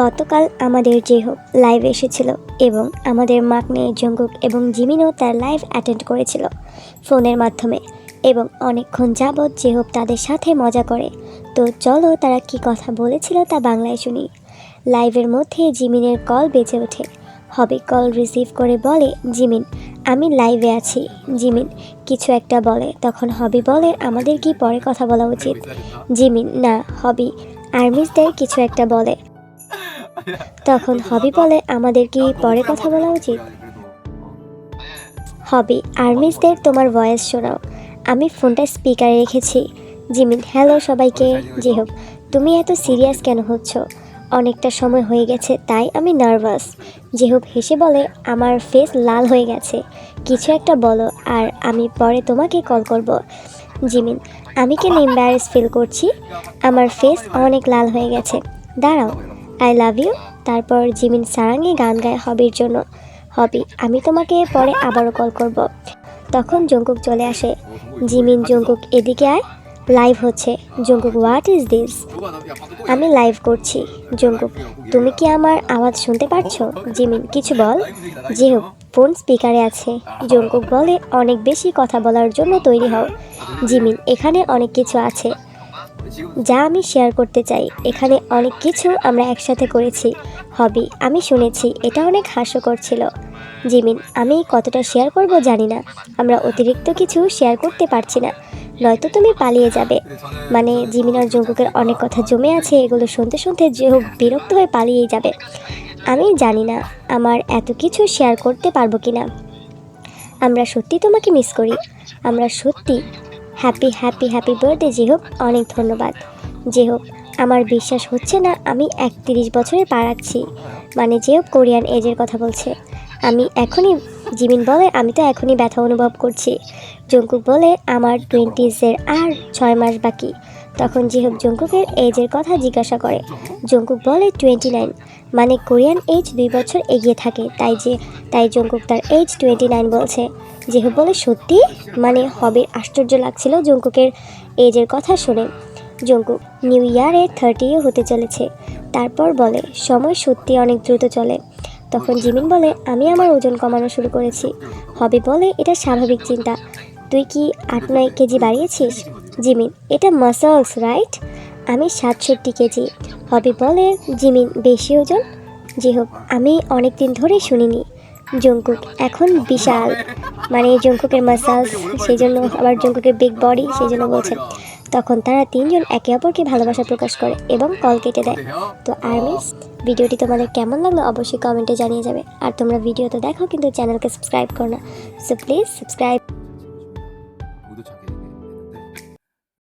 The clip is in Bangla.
গতকাল আমাদের জেহব লাইভ এসেছিল এবং আমাদের মাক মাকনে, জঙ্গুক এবং জিমিনও তার লাইভ অ্যাটেন্ড করেছিল ফোনের মাধ্যমে এবং অনেকক্ষণ যাবৎ জেহব তাদের সাথে মজা করে। তো চলো তারা কি কথা বলেছিল তা বাংলায় শুনি। লাইভের মধ্যে জিমিনের কল বেজে ওঠে। হবি কল রিসিভ করে বলে, জিমিন, আমি লাইভে আছি। জিমিন, কিছু একটা বলে। তখন হবি বলে, আমাদের কি পরে কথা বলা উচিত? জিমিন, না, হবি আর্মিসদের কিছু একটা বলে। তখন হবি বলে আমাদের কি পরে কথা বলা উচিত। হবি আর্মিসদের তোমার ভয়েস শোনাও। আমি ফোনটা স্পিকারে রেখেছি। জিমিন হ্যালো সবাইকে, জি হোক, তুমি এত সিরিয়াস কেন হচ্ছ? অনেকটা সময় হয়ে গেছে, তাই আমি নার্ভাস যেহুব হেসে বলে, আমার ফেস লাল হয়ে গেছে। কিছু একটা বলো, আর আমি পরে তোমাকে কল করব। জিমিন, আমি কেন এম্বারেস ফিল করছি? আমার ফেস অনেক লাল হয়ে গেছে। দাঁড়াও। আই লাভ ইউ তারপর জিমিন সারাঙ্গে গান গায় হবির জন্য। হবি, আমি তোমাকে পরে আবারও কল করব। তখন জঙ্কুক চলে আসে। জিমিন, জঙ্কুক এদিকে আয়। লাইভ হচ্ছে। জঙ্কুক হোয়াট ইজ দিস আমি লাইভ করছি। জঙ্কুক, তুমি কি আমার আওয়াজ শুনতে পারছ? জিমিন, কিছু বল। হোক ফোন স্পিকারে আছে। জঙ্কুক বলে, অনেক বেশি কথা বলার জন্য তৈরি হও। জিমিন, এখানে অনেক কিছু আছে। যা আমি শেয়ার করতে চাই, এখানে অনেক কিছু আমরা একসাথে করেছি। হবি, আমি শুনেছি, এটা অনেক হাস্যকর ছিল। জিমিন, আমি কতটা শেয়ার করব জানি না। আমরা অতিরিক্ত কিছু শেয়ার করতে পারছি না। নয়তো তুমি পালিয়ে যাবে। মানে জিমিন আর জঙ্কুকের অনেক কথা জমে আছে, এগুলো শুনতে শুনতে হোক বিরক্ত হয়ে পালিয়েই যাবে। আমি জানি না, আমার এত কিছু শেয়ার করতে পারব কি না আমরা সত্যি তোমাকে মিস করি। আমরা সত্যি হ্যাপি হ্যাপি হ্যাপি বার্থডে যে হোক অনেক ধন্যবাদ। যে হোক আমার বিশ্বাস হচ্ছে না আমি একত্রিশ বছরে পাড়াচ্ছি মানে যে হোক কোরিয়ান এজের কথা বলছে। আমি এখনই, জিমিন বলে, আমি তো এখনই ব্যথা অনুভব করছি। জঙ্কুক বলে, আমার টোয়েন্টিজের আর ছয় মাস বাকি। তখন জিহব জঙ্কুকের এজের কথা জিজ্ঞাসা করে। জঙ্কুক বলে, টোয়েন্টি নাইন। মানে কোরিয়ান এজ দুই বছর এগিয়ে থাকে, তাই যে, তাই জঙ্কুক তার এজ টোয়েন্টি নাইন বলছে। জিহব বলে, সত্যি? মানে হবির আশ্চর্য লাগছিল জঙ্কুকের এজের কথা শুনে। জঙ্কুক নিউ ইয়ারে থার্টিও হতে চলেছে। তারপর বলে, সময় সত্যি অনেক দ্রুত চলে। তখন জিমিন বলে, আমি আমার ওজন কমানো শুরু করেছি। হবি বলে, এটা স্বাভাবিক চিন্তা। তুই কি আট নয় কেজি বাড়িয়েছিস? জিমিন, এটা মাসলস রাইট আমি সাতষট্টি কেজি। হবি বলে, জিমিন, বেশি ওজন? যে হোক, আমি অনেক দিন ধরে শুনিনি। জঙ্কুক এখন বিশাল। মানে জঙ্কুকের মাসালস সেই জন্য আবার জঙ্কুকের বিগ বডি সেই জন্য বলছেন তখন তারা তিনজন একে অপরকে ভালোবাসা প্রকাশ করে এবং কল কেটে দেয়। তো আর্মিস ভিডিওটি তোমাদের কেমন লাগল অবশ্যই কমেন্টে জানিয়ে যাবে। আর তোমরা ভিডিও তো দেখো, কিন্তু চ্যানেলকে সাবস্ক্রাইব করো না। So please subscribe